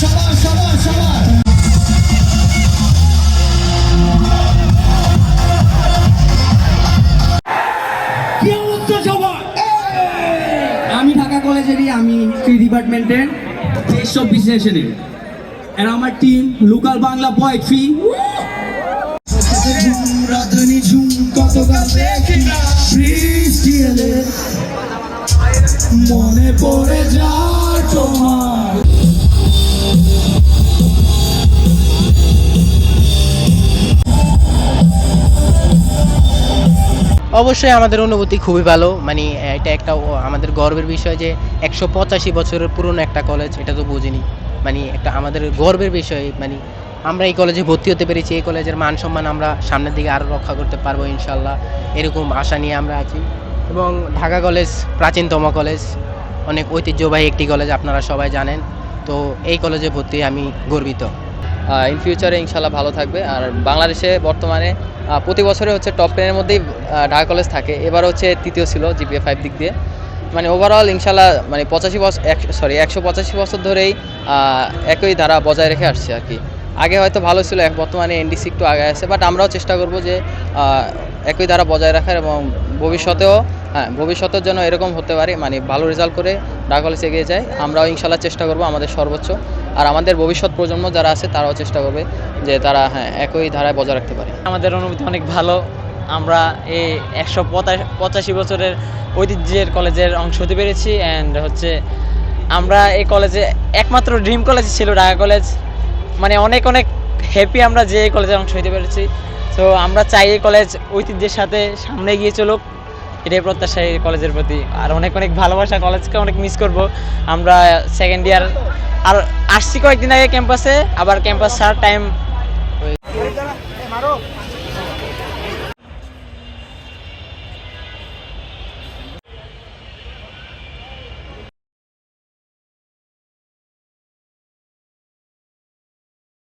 সবার সবার সবার আমি ঢাকা কলেজেরই আমি থ্রি ডিপার্টমেন্টের তেইশ চব্বিশ সেশনের আর আমার টিম লোকাল বাংলা পয়েট্রি রাধুনি ঝুম দেখি না। অবশ্যই আমাদের অনুভূতি খুবই ভালো। মানে এটা একটা আমাদের গর্বের বিষয় যে একশো পঁচাশি বছরের পুরনো একটা কলেজ এটা তো বুঝিনি। মানে একটা আমাদের গর্বের বিষয় মানে আমরা এই কলেজে ভর্তি হতে পেরেছি, এই কলেজের মান সম্মান আমরা সামনের দিকে আরও রক্ষা করতে পারব ইনশাল্লাহ এরকম আশা নিয়ে আমরা আছি। এবং ঢাকা কলেজ প্রাচীনতম কলেজ অনেক ঐতিহ্যবাহী একটি কলেজ আপনারা সবাই জানেন। তো এই কলেজে ভর্তি আমি গর্বিত। ইন ফিউচারে ইনশাল্লাহ ভালো থাকবে। আর বাংলাদেশে বর্তমানে প্রতি বছরে হচ্ছে টপ টেনের মধ্যেই ঢাকা কলেজ থাকে। এবার হচ্ছে তৃতীয় ছিল জিপিএ ফাইভ দিক দিয়ে। মানে ওভারঅল ইনশাল্লাহ মানে পঁচাশি বছর সরি একশো পঁচাশি বছর ধরেই একই ধারা বজায় রেখে আসছে আর কি। আগে হয়তো ভালো ছিল, এক বর্তমানে এনডিসি একটু আগে আছে। বাট আমরাও চেষ্টা করব যে একই ধারা বজায় রাখার এবং ভবিষ্যতেও হ্যাঁ ভবিষ্যতের জন্য এরকম হতে পারে মানে ভালো রেজাল্ট করে ঢাকা কলেজ এগিয়ে যায়। আমরাও ইনশাল্লাহ চেষ্টা করব আমাদের সর্বোচ্চ। আর আমাদের ভবিষ্যৎ প্রজন্ম যারা আছে, তারাও চেষ্টা করবে যে তারা হ্যাঁ একই ধারায় বজায় রাখতে পারে। আমাদের অনুভূতি অনেক ভালো। আমরা এই একশো পঁচাশি বছরের ঐতিহ্যের কলেজের অংশ হতে পেরেছি অ্যান্ড হচ্ছে আমরা এই কলেজে একমাত্র ড্রিম কলেজ ছিল ঢাকা কলেজ মানে অনেক অনেক হ্যাপি আমরা যে কলেজের অংশ হতে পেরেছি। তো আমরা চাই এই কলেজ ঐতিহ্যের সাথে সামনে এগিয়ে চলুক। এটাই প্রত্যাশা এই কলেজের প্রতি। আর অনেক অনেক ভালোবাসা, কলেজকে অনেক মিস করব। আমরা সেকেন্ড ইয়ার আর আসছি কয়েকদিন আগে ক্যাম্পাসে আবার ক্যাম্পাস ছাড়ার টাইম